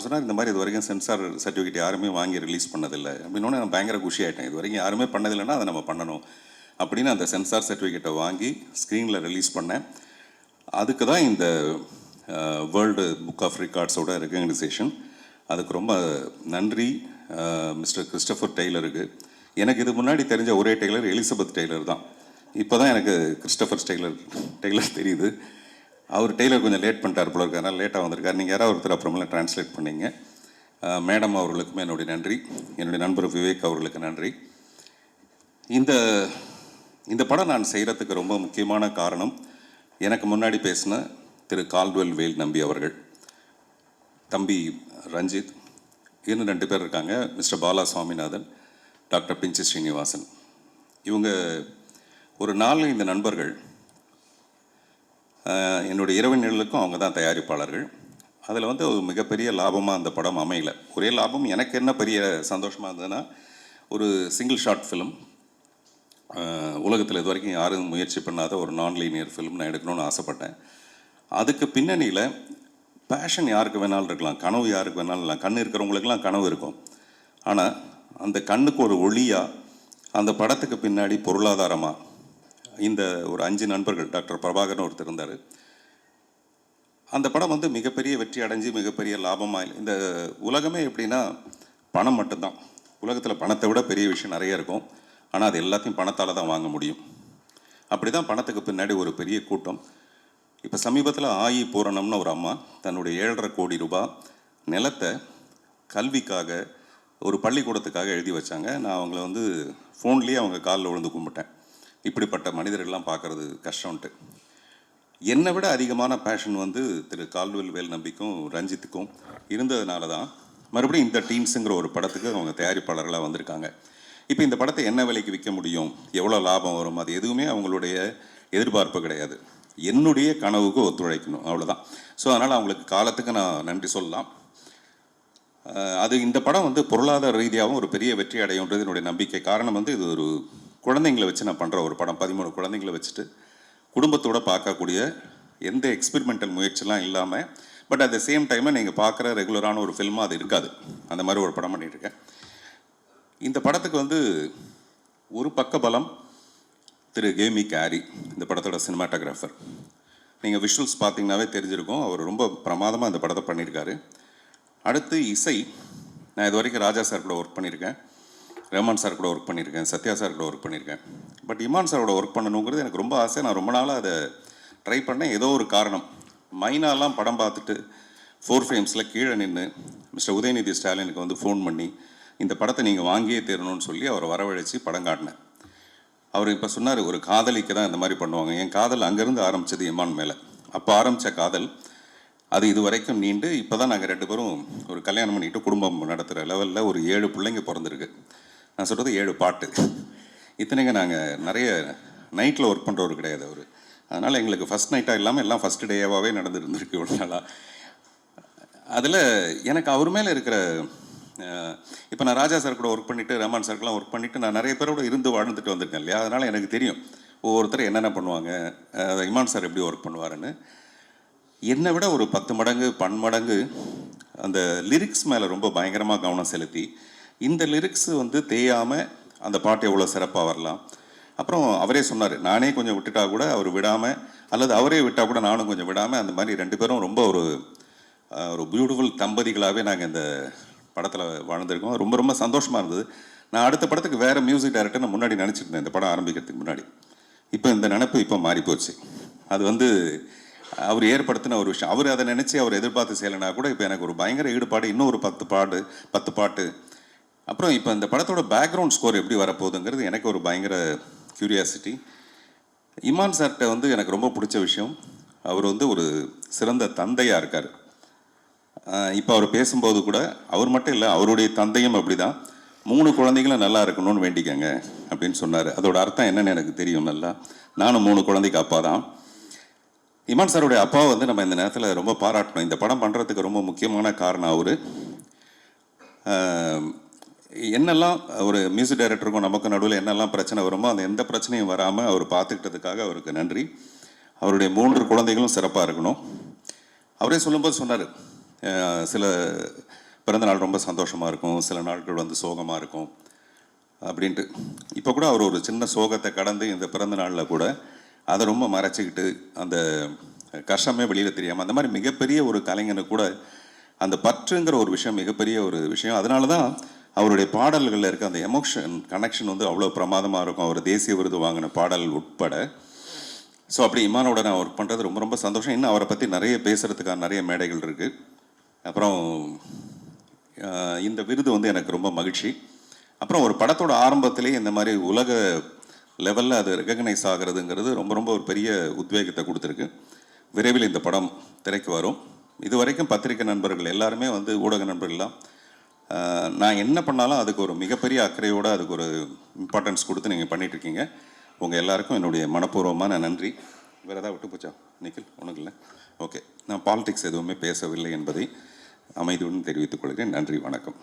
அவர் சொன்னார் இந்த மாதிரி இது வரைக்கும் சென்சார் சர்டிஃபிகேட் யாருமே வாங்கி ரிலீஸ் பண்ணதில்லை. அப்படின்னோடனே நான் பயங்கர குஷி ஆகிட்டேன் இது வரைக்கும் யாருமே பண்ணதில்லைன்னா அதை நம்ம பண்ணணும். அப்படின்னு அந்த சென்சார் சர்டிஃபிகேட்டை வாங்கி ஸ்க்ரீனில் ரிலீஸ் பண்ணேன். அதுக்கு தான் இந்த வேர்ல்டு புக் ஆஃப் ரெக்கார்ட்ஸோட ரெக்கக்னைசேஷன் அதுக்கு ரொம்ப நன்றி மிஸ்டர் கிறிஸ்டபர் டெய்லருக்கு. எனக்கு இது முன்னாடி தெரிஞ்ச ஒரே டெய்லர் எலிசபெத் டெய்லர் தான். இப்போ தான் எனக்கு கிறிஸ்டபர் டெய்லர் டெய்லர் தெரியுது. அவர் டெய்லர் கொஞ்சம் லேட் பண்ணிட்டார் போல இருக்காரு லேட்டாக வந்திருக்கார். நீங்கள் யாராவது ஒருத்தர் அப்புறமெல்லாம் ட்ரான்ஸ்லேட் பண்ணீங்க. மேடம் அவர்களுக்குமே என்னுடைய நன்றி. என்னுடைய நண்பர் விவேக் அவர்களுக்கு நன்றி. இந்த இந்த படம் நான் செய்கிறதுக்கு ரொம்ப முக்கியமான காரணம் எனக்கு முன்னாடி பேசின திரு கால்வெல் வேல் நம்பி அவர்கள். தம்பி ரஞ்சித் இன்னும் ரெண்டு பேர் இருக்காங்க. Mister Bala Swaminathan doctor Pinchi Srinivasan. இவங்க ஒரு நாலு இந்த நண்பர்கள் என்னுடைய இரவு நிழலுக்கும் அவங்க தான் தயாரிப்பாளர்கள். அதில் வந்து ஒரு மிகப்பெரிய லாபமாக அந்த படம் அமையல. ஒரே லாபம் எனக்கு என்ன பெரிய சந்தோஷமாக இருந்ததுன்னா ஒரு சிங்கிள் ஷார்ட் ஃபிலிம் உலகத்தில் இது வரைக்கும் யாரும் முயற்சி பண்ணாத ஒரு நான் லீனியர் ஃபிலிம் நான் எடுக்கணும்னு ஆசைப்பட்டேன். அதுக்கு பின்னணியில் பேஷன் யாருக்கு வேணாலும் இருக்கலாம் கனவு யாருக்கு வேணாலும் இல்லை கண் இருக்கிறவங்களுக்கெல்லாம் கனவு இருக்கும். ஆனால் அந்த கண்ணுக்கு ஒரு ஒளியாக அந்த படத்துக்கு பின்னாடி பொருளாதாரமாக இந்த ஒரு அஞ்சு நண்பர்கள் டாக்டர் பிரபாகரன் ஒருத்தர் இருந்தார். அந்த படம் வந்து மிகப்பெரிய வெற்றி அடைஞ்சு மிகப்பெரிய லாபமாக இந்த உலகமே எப்படின்னா பணம் மட்டும்தான். உலகத்தில் பணத்தை விட பெரிய விஷயம் நிறைய இருக்கும். ஆனால் அது எல்லாத்தையும் பணத்தால் தான் வாங்க முடியும். அப்படி தான் பணத்துக்கு பின்னாடி ஒரு பெரிய கூட்டம். இப்போ சமீபத்தில் ஆயி பூரணம்னு ஒரு அம்மா தன்னுடைய ஏழரை கோடி ரூபாய் நிலத்தை கல்விக்காக ஒரு பள்ளிக்கூடத்துக்காக எழுதி வச்சாங்க. நான் அவங்கள வந்து ஃபோன்லேயே அவங்க காலில் விழுந்து கும்பிட்டேன். இப்படிப்பட்ட மனிதர்கள்லாம் பார்க்குறது கஷ்டம்ன்ட்டு. என்னை விட அதிகமான பேஷன் வந்து திரு கால்வெல் வேல் நம்பிக்கும் ரஞ்சித்துக்கும் இருந்ததுனால தான் மறுபடியும் இந்த டீம்ஸுங்கிற ஒரு படத்துக்கு அவங்க தயாரிப்பாளர்களாக வந்திருக்காங்க. இப்போ இந்த படத்தை என்ன விலைக்கு விற்க முடியும்? எவ்வளோ லாபம் வரும்? அது எதுவுமே அவங்களுடைய எதிர்பார்ப்பு கிடையாது. என்னுடைய கனவுக்கு ஒத்துழைக்கணும். அவ்வளோதான் ஸோ அதனால் அவங்களுக்கு காலத்துக்கு நான் நன்றி சொல்லலாம். அது இந்த படம் வந்து பொருளாதார ரீதியாகவும் ஒரு பெரிய வெற்றி அடையுன்றது என்னுடைய நம்பிக்கை. காரணம் வந்து இது ஒரு குழந்தைங்களை வச்சு நான் பண்ணுற ஒரு படம் பதிமூணு குழந்தைங்களை வச்சுட்டு குடும்பத்தோடு பார்க்கக்கூடிய எந்த எக்ஸ்பெரிமெண்டல் முயற்சிலாம் இல்லாமல் பட் அட் த சேம் டைமில் நீங்கள் பார்க்குற ரெகுலரான ஒரு ஃபில்மாக அது இருக்காது. அந்த மாதிரி ஒரு படம் பண்ணிகிட்ருக்கேன் இந்த படத்துக்கு வந்து ஒரு பக்க பலம் திரு கேமி கேரி இந்த படத்தோட சினிமாட்டோகிராஃபர் நீங்கள் விஷுவல்ஸ் பார்த்தீங்கன்னாவே தெரிஞ்சிருக்கும். அவர் ரொம்ப பிரமாதமாக இந்த படத்தை பண்ணியிருக்காரு. அடுத்து இசை. நான் இது வரைக்கும் ராஜா சார் கூட ஒர்க் பண்ணியிருக்கேன். ரஹ்மான் சார் கூட ஒர்க் பண்ணியிருக்கேன் சத்யா சார் கூட ஒர்க் பண்ணியிருக்கேன். பட் இமான் சாரோட ஒர்க் பண்ணணுங்கிறது எனக்கு ரொம்ப ஆசை. நான் ரொம்ப நாளாக அதை ட்ரை பண்ணேன். ஏதோ ஒரு காரணம். மைனாலாம் படம் பார்த்துட்டு ஃபோர் ஃப்ரேம்ஸில் கீழே நின்று மிஸ்டர் உதயநிதி ஸ்டாலினுக்கு வந்து ஃபோன் பண்ணி இந்த படத்தை நீங்கள் வாங்கியே தரணும்னு சொல்லி அவரை வரவழைச்சி படம் காட்டினேன். அவர் இப்போ சொன்னார் ஒரு காதலிக்கு தான் இந்த மாதிரி பண்ணுவாங்க. என் காதல் அங்கேருந்து ஆரம்பிச்சது இமான் மேலே. அப்போ ஆரம்பித்த காதல் அது இது வரைக்கும் நீண்டு இப்போ தான் நாங்கள் ரெண்டு பேரும் ஒரு கல்யாணம் பண்ணிட்டு குடும்பம் நடத்துகிற லெவலில் ஒரு ஏழு பிள்ளைங்க பிறந்திருக்கு. நான் சொல்கிறது ஏழு பாட்டு. இத்தனைங்க நாங்கள் நிறைய நைட்டில் ஒர்க் பண்ணுறவர் கிடையாது அவர். அதனால் எங்களுக்கு ஃபஸ்ட் நைட்டாக இல்லாமல் எல்லாம் ஃபஸ்ட் டேவாகவே நடந்துருந்துருக்கு இவ்வளோ நாளாக அதில் எனக்கு அவர் மேலே இருக்கிற இப்போ நான் ராஜா சார் கூட ஒர்க் பண்ணிவிட்டு ரஹ்மான் சார்க்கெலாம் ஒர்க் பண்ணிவிட்டு நான் நிறைய பேரோட இருந்து வாழ்ந்துட்டு வந்திருக்கேன் இல்லையா? அதனால் எனக்கு தெரியும் ஒவ்வொருத்தர் என்னென்ன பண்ணுவாங்க இமான் சார் எப்படி ஒர்க் பண்ணுவாருன்னு. என்னை விட ஒரு பத்து மடங்கு பன்மடங்கு அந்த லிரிக்ஸ் மேலே ரொம்ப பயங்கரமாக கவனம் செலுத்தி இந்த லிரிக்ஸ் வந்து தேயாமல் அந்த பாட்டு எவ்வளோ சிறப்பாக வரலாம்? அப்புறம் அவரே சொன்னார் நானே கொஞ்சம் விட்டுட்டா கூட அவர் விடாமல் அல்லது அவரே விட்டால் கூட நானும் கொஞ்சம் விடாமல் அந்த மாதிரி ரெண்டு பேரும் ரொம்ப ஒரு ஒரு பியூட்டிஃபுல் தம்பதிகளாகவே நாங்கள் இந்த படத்தில் வாழ்ந்திருக்கோம். ரொம்ப ரொம்ப சந்தோஷமாக இருந்தது. நான் அடுத்த படத்துக்கு வேறு மியூசிக் டைரக்டர் நான் முன்னாடி நினச்சிருந்தேன் இந்த படம் ஆரம்பிக்கிறதுக்கு முன்னாடி. இப்போ இந்த நினப்பு இப்போ மாறி போச்சு அது வந்து அவர் ஏற்படுத்தின ஒரு விஷயம். அவர் அதை நினச்சி அவர் எதிர்பார்த்து செய்யலைனா கூட இப்போ எனக்கு ஒரு பயங்கர ஈடுபாடு. இன்னும் ஒரு பத்து பாடு பத்து பாட்டு அப்புறம் இப்போ இந்த படத்தோட பேக்ரவுண்ட் ஸ்கோர் எப்படி வரப்போகுதுங்கிறது எனக்கு ஒரு பயங்கர க்யூரியாசிட்டி இமான் சார்கிட்ட வந்து எனக்கு ரொம்ப பிடிச்ச விஷயம். அவர் வந்து ஒரு சிறந்த தந்தையாக இருக்கார். இப்போ அவர் பேசும்போது கூட அவர் மட்டும் இல்லை அவருடைய தந்தையும் அப்படி தான் மூணு குழந்தைகளும் நல்லா இருக்கணும்னு வேண்டிக்கங்க அப்படின்னு சொன்னார். அதோட அர்த்தம் என்னன்னு எனக்கு தெரியும் நல்லா. நானும் மூணு குழந்தைக்கு அப்பா தான் இமான் சாருடைய அப்பாவை வந்து நம்ம இந்த நேரத்தில் ரொம்ப பாராட்டணும். இந்த படம் பண்ணுறதுக்கு ரொம்ப முக்கியமான காரணம் அவர். என்னெல்லாம் ஒரு மியூசிக் டைரக்டருக்கும் நமக்கு நடுவில் என்னெல்லாம் பிரச்சனை வருமோ அந்த எந்த பிரச்சனையும் வராமல் அவர் பார்த்துக்கிட்டதுக்காக அவருக்கு நன்றி. அவருடைய மூன்று குழந்தைகளும் சிறப்பாக இருக்கணும். அவரே சொல்லும்போது சொன்னார் சில சில பிறந்தநாள் ரொம்ப சந்தோஷமாக இருக்கும் சில நாட்கள் வந்து சோகமாக இருக்கும் அப்படின்ட்டு. இப்போ கூட அவர் ஒரு சின்ன சோகத்தை கடந்து இந்த பிறந்த நாளில் கூட அதை ரொம்ப மறைச்சிக்கிட்டு அந்த கஷ்டமே வெளியில் தெரியாமல் அந்த மாதிரி மிகப்பெரிய ஒரு கலைஞனு கூட அந்த பற்றுங்கிற ஒரு விஷயம் மிகப்பெரிய ஒரு விஷயம். அதனால தான் அவருடைய பாடல்களில் இருக்க அந்த எமோஷன் கனெக்ஷன் வந்து அவ்வளோ பிரமாதமாக இருக்கும். அவர் தேசிய விருது வாங்கின பாடல் உட்பட. ஸோ அப்படி இமானோட நான் ஒர்க் பண்ணுறது ரொம்ப ரொம்ப சந்தோஷம். இன்னும் அவரை பற்றி நிறைய பேசுகிறதுக்கான நிறைய மேடைகள் இருக்குது அப்புறம் இந்த விருது வந்து எனக்கு ரொம்ப மகிழ்ச்சி. அப்புறம் ஒரு படத்தோட ஆரம்பத்திலேயே இந்த மாதிரி உலக லெவலில் அது ரெகக்னைஸ் ஆகிறதுங்கிறது ரொம்ப ரொம்ப ஒரு பெரிய உத்வேகத்தை கொடுத்துருக்கு. விரைவில் இந்த படம் திரைக்கு வரும். இது வரைக்கும் பத்திரிகை நண்பர்கள் எல்லாருமே வந்து ஊடக நண்பர்கள்லாம் நான் என்ன பண்ணாலும் அதுக்கு ஒரு மிகப்பெரிய அக்கறையோடு அதுக்கு ஒரு இம்பார்ட்டன்ஸ் கொடுத்து நீங்கள் பண்ணிகிட்ருக்கீங்க இருக்கீங்க உங்கள் எல்லாருக்கும் என்னுடைய மனப்பூர்வமான நன்றி. வேறு ஏதாவது விட்டு போச்சா? நிக்கில் ஒன்றும் இல்லை ஓகே நான் பாலிடிக்ஸ் எதுவுமே பேசவில்லை என்பதை அமைதியுடன் தெரிவித்துக் கொள்கிறேன். நன்றி வணக்கம்.